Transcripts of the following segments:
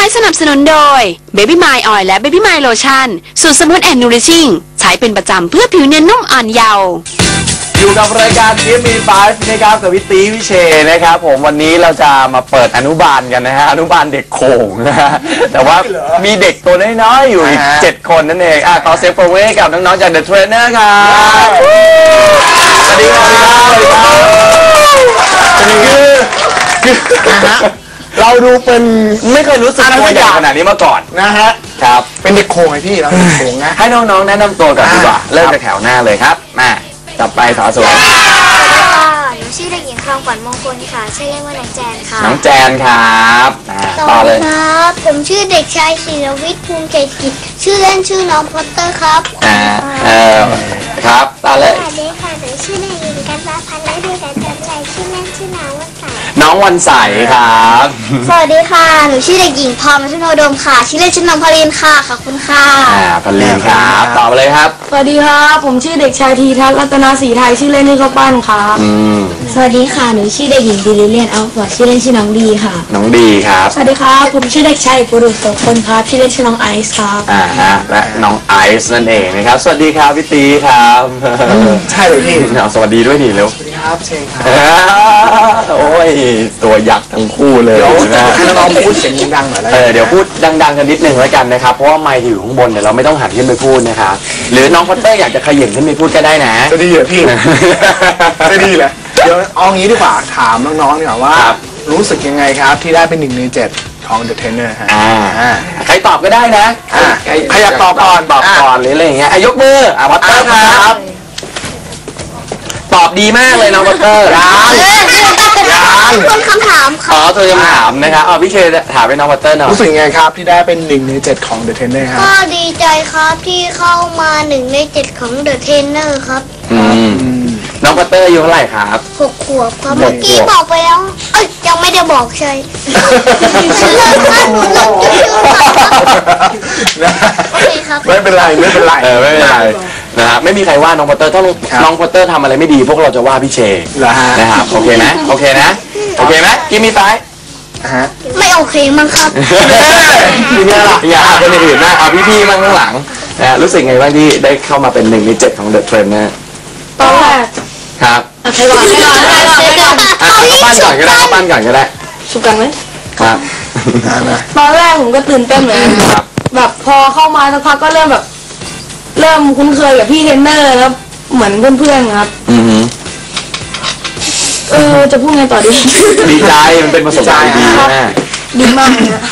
ม้สนับสนุนโดย Baby My Oil และ Baby My Lotion สูตรสมุนแอนนูริชิ่งใช้เป็นประจำเพื่อผิวเนียนนุ่มอ่อนเยาว์อยู่กับรายการทีมีไฟนะครับกับพี่ตีวิเชยนะครับ ผมวันนี้เราจะมาเปิดอนุบาลกันนะฮะอนุบาลเด็กโขงนะฮะแต่ว่ามีเด็กตัวน้อยๆอยู่อีกอ่าฮะเจ็ดคนนั่นเองอะขอเซฟโปรเวกับน้องๆจาก The Trainer ครับสวัสดีครับสวัสดีครับคือคือนะฮะ เราดูเป็นไม่เคยรู้สึกตัวใหญ่ขนาดนี้มาก่อนนะฮะครับ เป็นเด็กโขงไงพี่เราเป็นเด็กโขงนะ ให้น้องๆ แนะนำตัวก่อนดีกว่าอ่า เริ่มจากแถวหน้าเลยครับ มาจับไปสาวสวยค่ะหนูชื่อเด็กหญิงครองขวัญมงคลค่ะชื่อเล่นว่าน้องแจนค่ะน้องแจนครับอ่าสต่อวัสเลดียครับผมชื่อเด็กชายศิรวิทย์ภูมิใจกิจชื่อเล่นชื่อน้องพอตเตอร์ครับอ่าเออ วันใสครับ สวัสดีค่ะ หนูชื่อเด็กหญิงพรมัชโนดมค่ะ ชื่อเล่นชื่อน้องพารินค่ะ ขอบคุณค่ะอ่าพันลีนครับต่อไปเลยครับ สวัสดีครับ ผมชื่อเด็กชายทีทัศน์รัตนาศรีไทย ชื่อเล่นชื่อข้าวปั้นครับอืมสวัสดีค่ะ หนูชื่อเด็กหญิงดิลิเลียนอัลฟอร์ดชื่อเล่นชื่อน้องดีค่ะ น้องดีครับ สวัสดีครับ ผมชื่อเด็กชายปุรุษโสพลครับ ชื่อเล่นชื่อน้องไอซ์ครับ อ่าฮะ และน้องไอซ์นั่นเองนะครับ สวัสดีครับพี่ตีครับ ใช่เลยพี่เอาสวัสดีด้วยดิเร็วสวัสดี ครับเชงครับอ่าโอ้ย ตัวยักษ์ทั้งคู่เลยเดี๋ยวนะให้น้องๆพูดเสียงดังๆหน่อยแล้วเอกันอเดี๋ยวพูดดังๆกันนิดนึงแล้วกันนะครับ เพราะว่าไมค์อยู่ข้างบนเดี๋ยวเราไม่ต้องหันขึ้นไปพูดนะครับหรือน้องพัตเตอร์อยากจะขย่งขึ้นไปพูดก็ได้นะ จะดีเหรอพี่จะดีเหรอเดี๋ยวเอางี้ดีกว่าถามน้องๆดีกว่าว่า ครับ รู้สึกยังไงครับที่ได้เป็นหนึ่งในเจ็ดของ The Trainer ฮะอ่าอ่า ใครตอบก็ได้นะอ่าใครใครอยากตอบก่อน ตอบก่อนหรืออะไรอย่างเงี้ยอะยกมืออะพัตเตอร์คอะรับ ตอบดีมากเลยน้องพัตเตอร์ยังคนคำถามขค่ะ อตัวยังถามนะครับเอาพี่เคถามไปน้องพัตเตอร์หน่อยรู้สึกยังไงครับที่ได้เป็นหนึ่งในเจ็ดของ The Trainer ฮะก็ดีใจครับที่เข้ามาหนึ่งในเจ็ดของเดอะเทรนเนอร์ครับอืมน้องพัตเตอร์อายุเท่าไหร่ครับ หกขวบครับหกขวบ เมื่อกี้บอกไปแล้ว เอ้ยยังไม่ได้บอกใช่เลิกค่ะหนูเลิกจุ๊บๆค่ะโอเคครับไม่เป็นไรไม่เป็นไรเออไม่เป็นไร นะฮะไม่มีใครว่าน้องพัตเตอร์ถ้าน้องครับน้องพัตเตอร์ทำอะไรไม่ดี พวกเราจะว่าพี่เชเหรอฮะนะครับโอเคนะโอเคนะโอเคไหมกิมมี่ไฟฮะไม่โอเคมั้งครับ ทีเนี้ยล่ะอย่าเอาคนอื่นนะเอาพี่ๆมาข้างหลังนะฮะรู้สึกไงบ้างที่ได้เข้ามาเป็นหนึ่งในเจ็ดของเดอะเทรนนะตอนแรกครับอะใครก่อนใครก่อนใครก่อนใครก่อนอะเอาปั้นก่อนก็ได้เอาปั้นก่อนก็ได้ชุบกันไหมครับ ตอนแรกผมก็ตื่นเต้นเหมือนกันครับแบบพอเข้ามาสักพักก็เริ่มแบบ เริ่มคุ้นเคยกับพี่เทรนเนอร์แล้วเหมือนเพื่อนๆครับ อือหือเออจะพูดไงต่อดี ดีใจมันเป็นประสบการณ์ดีมากดีมากนะ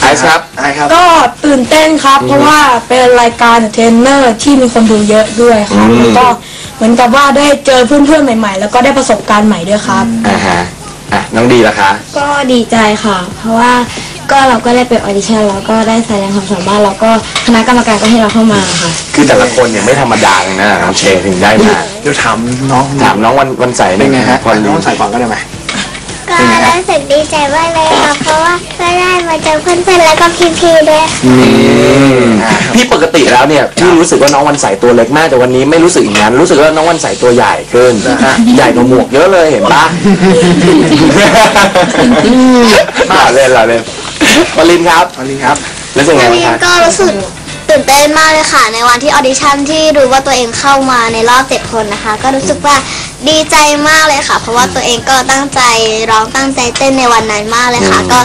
ไอซ์ครับ ไอ้ครับ ก็ตื่นเต้นครับ เพราะว่าเป็นรายการเทรนเนอร์ที่มีคนดูเยอะด้วยครับอืม แล้วก็เหมือนกับว่าได้เจอเพื่อนๆใหม่ ๆ แล้วก็ได้ประสบการณ์ใหม่ด้วยครับ อ่าฮะอะน้องดีล่ะคะ ก็ดีใจค่ะ เพราะว่า ก็เราก็ได้ไปออดิชั่นแล้วก็ได้แสดงความสามารถแล้วก็คณะกรรมการก็ให้เราเข้ามาค่ะ คือแต่ละคนเนี่ยไม่ธรรมดาเลยนะน้องเชถึงได้มาเดี๋ยวถามน้องถามน้องวันวันใสเป็นไงฮะพอน้ลีองใส่ก่อนก็ได้ไหม ก็รู้สึกดีใจมากเลยค่ะเพราะว่าก็ได้มาเจอเพื่อนๆแล้วก็พี่ๆด้วยพี่ปกติแล้วเนี่ยพี่รู้สึกว่าน้องวันใสตัวเล็กมากแต่วันนี้ไม่รู้สึกอย่างนั้นรู้สึกว่าน้องวันใสตัวใหญ่ขึ้นใหญ่กว่าหมวกเยอะเลยเห็นปะมาเล่นละเล่น วลินครับสวัสดีครับรู้สึกไงวันบ้างนี้ครับก็รู้สึกตื่นเต้นมากเลยค่ะ ในวันที่ออดิชั่นที่รู้ว่าตัวเองเข้ามาในรอบเจ็ดคนนะคะ ก็รู้สึกว่าดีใจมากเลยค่ะ เพราะว่าตัวเองก็ตั้งใจร้องตั้งใจเต้นในวันนั้นมากเลยค่ะ ก็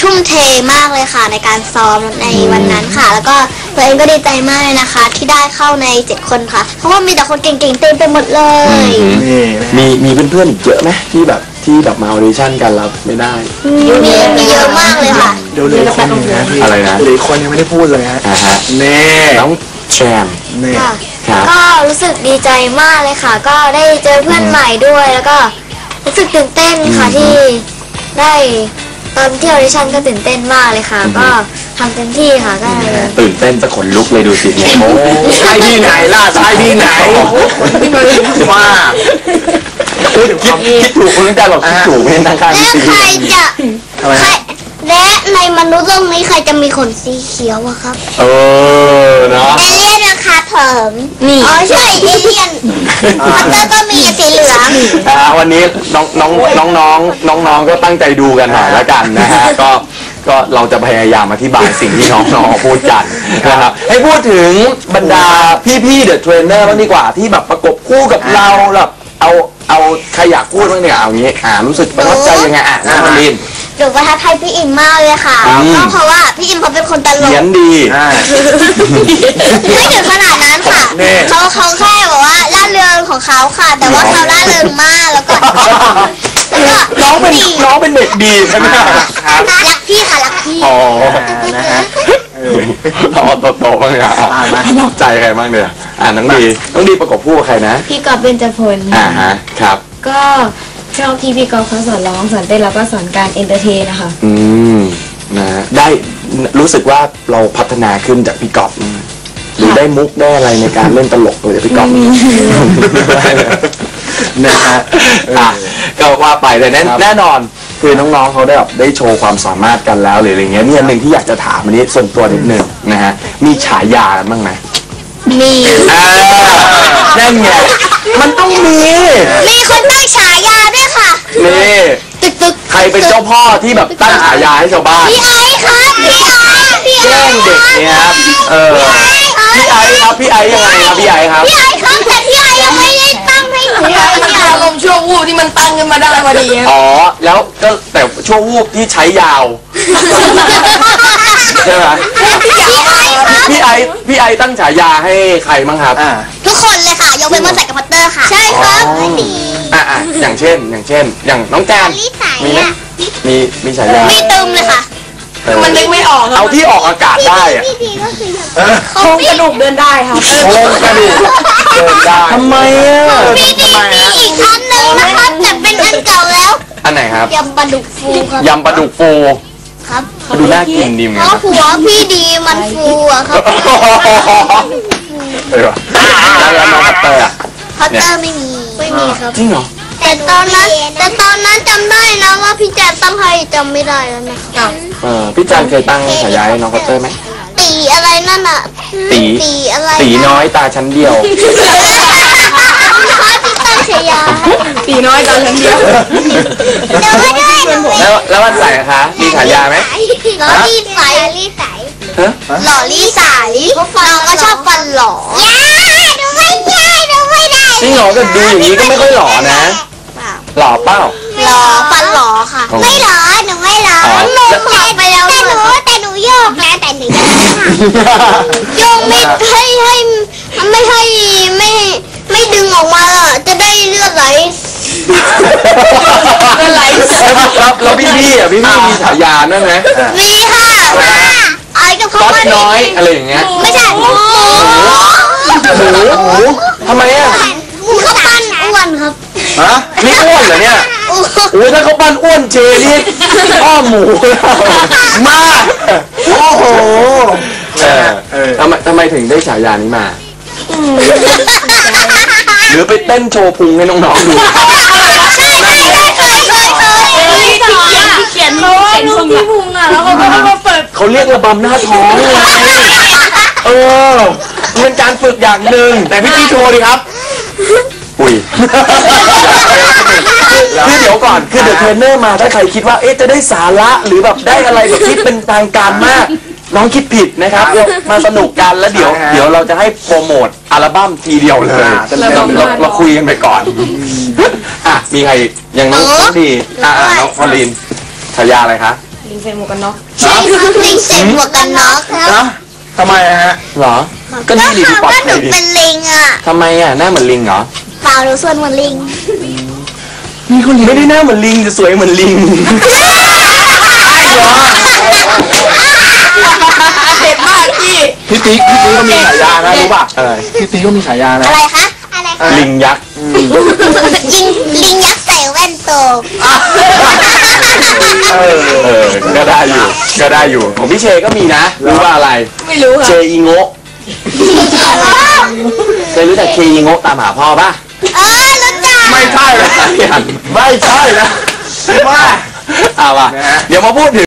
ทุ่มเทมากเลยค่ะในการซ้อมในวันนั้นค่ะ แล้วก็ ตัวเองก็ดีใจมากเลยนะคะ ที่ได้เข้าในเจ็ดคนค่ะ เพราะว่ามีแต่คนเก่งๆเต็มไปหมดเลย นี่นะมีมีเพื่อนๆอีกเยอะไหมที่แบบที่แบบมาออดิชั่นกันแล้วไม่ได้ มีมีเยอะมากเลยค่ะเดี๋ยวเหลืออกคนหนึงนะพี่อะไรนะ เหลืออกคนยังไม่ได้พูดเลยฮะอ่าฮะเน่น้องแชมเน่ค่ะครับก็รู้สึกดีใจมากเลยค่ะ ก็ได้เจอเพื่อนใหม่ด้วยแล้วก็รู้สึกตื่นเต้นค่ะที่ได้ตอนที่ออดิชั่นก็ตื่นเต้นมากเลยค่ะ ก็ ทำเต็มที่ค่ะก็เลยตื่นเต้นจะขนลุกเลยดูสิเนี่ยโอ้ใช่ที่ไหนล่ะใช่ที่ไหนว่าพูดถึงคคิวาดมคิดถูกคนตั้งใจบอกคิดถูกไม่ได้ตั้งข้างและคิดใครถูกจะทำไมใครฮะและในมนุษย์โลกนี้ใครจะมีขนสีเขียวอะครับ เออเนาะเอเลี่ยนนะคครับผมนี่อ๋อใช่เอเลี่ยนพัตเตอร์ก็มีสีเหลืองอ่าวันนี้น้องน้องน้องน้องน้องน้องก็ตั้งใจดูกันหน่อยแล้วกันนะฮะก็ ก็เราจะพยายามอธิบายสิ่งที่น้องน้องพูดกันนะครับให้พูดถึงบรรดาพี่ๆเดอะเทรนเนอร์บ้างดีกว่าที่แบบประกบคู่กับเราแบบเอาเอาใครอยากพูดบ้างเนี่ยเอางี้อ่ารู้สึกประทับใจยังไงอะน้องมาริน หนูประทับใจพี่อิมมากเลยค่ะอืม ก็เพราะว่าพี่อิมเขาเป็นคนตลเขียกนดี ไม่ถึงขนาดนั้นค่ะนี่ เขาเขาแค่แบบว่าล่าเริงของเขาค่ะ แต่ว่าเขาล่าเริงมากแล้วก็แล้วก็น้องเป็น น้องเป็นเด็กดีใช่ไหมครับรักพี่ค่ะรักพี่อ๋อนะฮะเอาโตโตๆบ้างเนี่ยอะประทับใจใครบ้างเนี่ยอ่าน้องดีน้องดีประกบคู่กับใครนะ พี่กอบเบญจพลอ่าฮะครับ ก็ชอบที่พี่กอล์ฟเขาสอนร้องสอนเต้นแล้วก็สอนการเอนเตอร์เทนนะคะ อืมนะฮะได้รู้สึกว่าเราพัฒนาขึ้นจากพี่กอบมั้ยหรือได้มุกได้อะไรในการเล่นตลกเลยจากพี่กอบนะฮะอะ ก็ว่าไปแต่แน่แน่นอนคือน้องๆเขาได้แบบได้โชว์ความสามารถกันแล้วหรืออะไรเงี้ยนี่อันหนึ่งที่อยากจะถามอันนี้ส่วนตัวนิดนึงนะฮะมีฉายากันบ้างไหมมีอ่านั่นไงมันต้องมีมีคนตั้งฉายาด้วยค่ะ นี่ตึกตึกใครเป็นเจ้าพ่อที่แบบตั้งฉายาให้ชาวบ้านพี่ไอซ์ครับพี่ไอซ์พี่ไอแกล้งซ์เด็กเนี่ยครับเออพี่ไอซ์ครับพี่ไอซ์ยังไงครับพี่ไอซ์ครับพี่ไอซ์ครับแต่พี่ไอซ์ ขึ้นมาได้พอดีอ๋อ แล้วก็แต่ช่วงวูบที่ใช้ยาวใช่ไหมพี่ไอซ์ครับพี่ไอซ์พี่ไอซ์ตั้งฉายาให้ใครบ้างครับอ่าทุกคนเลยค่ะ ยกเว้นว่าใส่กับพัตเตอร์ค่ะ ใช่ครับอ๋ออะอะอย่างเช่น อย่างเช่น อย่างน้องแกนลิสายมีไหมอะมีมีฉายาไม่ตึมเลยค่ะ เออมันนึกไม่ออกเอาที่ออกอากาศได้อะพี่พีก็คือโครงกระดูกเดินได้ครับ โครงกระดูกเดินได้ทำไมอะมีมีมีอีกอันหนึ่งนะครับแต่เป็นอันเก่าแล้ว อันไหนครับ ยำปลาดุกฟูครับยำปลาดุกฟูครับดูน่ากินดีเหมือนเพกันราะนะหัวพี่ดีมันฟูอะครับเออแล้วแล้วน้องพัตเตอร์อะพัตเตอร์ไม่มี ไม่มีครับ จริงเหรอ แต่ตอนนั้นแต่ตอนนั้นจำได้นะว่าพี่แจนตั้งให้จำไม่ได้แล้วนะเออพี่จันเคยตั้งฉายาให้น้องพัตเตอร์ไหมตีอะไรนั่นอะตีตีอะไรตีน้อยตาชั้นเดียวพี่ตั้งฉายาตีน้อยตอนฉันเดียวเดี๋ยวไม่ได้หนูแล้วแล้ววันใส่คะมีฉายาไหมหล่อลี่ใสลี่ใสฮะหล่อลี่ใสน้องก็ชอบฟันหล่อย่าหนูไม่ได้หนูไม่ได้จริงเหรอก็ดูอย่างนี้ก็ไม่ค่อยหล่อนะ หล่อเปล่าหล่อฟันหล่อค่ะอ๋อไม่หล่อหนูไม่หล่ออ๋อหนูหล่อไปแล้วแต่หนูแต่หนูโยกนะแต่หนูโยกไม่ให้ให้ไม่ให้ไม่ ไม่ดึงออกมาอะจะได้เลือดไหลอะไรแล้วแล้วพี่พี่อะพี่พี่มีฉายานั่นไหมมีค่ะอะไรกับเขาก๊อตว่าน้อยอะไรอย่างเงี้ยไม่ใช่หมูหมูหมูทำไมอะ หมูเขาปั้นอ้วนครับ ฮะนี่อ้วนเหรอเนี่ยอ้วนโอ้ยถ้าเขาปั้นอ้วนเจนี่อ้อมหมูมากโอ้โหเออเออทำไมทำไมถึงได้ฉายานี้มาหรือไปเต้นโชว์พุงให้น้องๆดูใช่ใช่ใช่เคยเคยเคยเขียนเพราะว่าลูกพี่พุงอะแล้วเขาก็มาเปิดเขาเรียกระบำหน้าท้องไงเออมันเป็นการฝึกอย่างหนึ่งแต่พี่กี้โชว์ดิครับ อุ้ยคือเดี๋ยวก่อน คือเดอะเทรนเนอร์มาถ้าใครคิดว่า เอ๊ะ จะได้สาระหรือแบบได้อะไรแบบที่เป็นทางการมาก น้องคิดผิดนะครับเรามาสนุกกันแล้วเดี๋ยว เดี๋ยวเราจะให้โปรโมทอัลบั้มทีเดียวเลยอ่าเต็มๆเราเราเราคุยกันไปก่อน อะ มีใครยังน้องน้องดีอะอะน้องฟอลินฉายาอะไรคะลิงใส่หมวกกันน็อกใช่ครับลิงใส่หมวกกันน็อกครับนะทำไมอะฮะ เหรอ ก็ดีดีถามปลอดว่าหภันูยดีเป็นลิงอะทำไมอะ หน้าเหมือนลิงเหรอ เปล่าหนูส่วนเหมือนลิงไม่ได้หน้าเหมือนลิงแต่สวยเหมือนลิงเด็ดมากพี่พี่ติ๊กพี่ติ๊กก็มีฉายานะรู้ป่ะอะไรพี่ติ๊กก็มีฉายานะอะไรคะ อะไรคะ ลิงยักษ์ลิงลิงยักษ์ใส่แว่นโตเออเออก็ได้อยู่ก็ได้อยู่ของพี่เชก็มีนะ รู้ว่าอะไร ไม่รู้เชค่ะอีโงะเคยรู้จักเคอีโงะตามหาพ่อป่ะ เออรู้จักไม่ใช่นะไม่ใช่นะว่าเอาว่ะนะฮะเดี๋ยวมาพูดถึง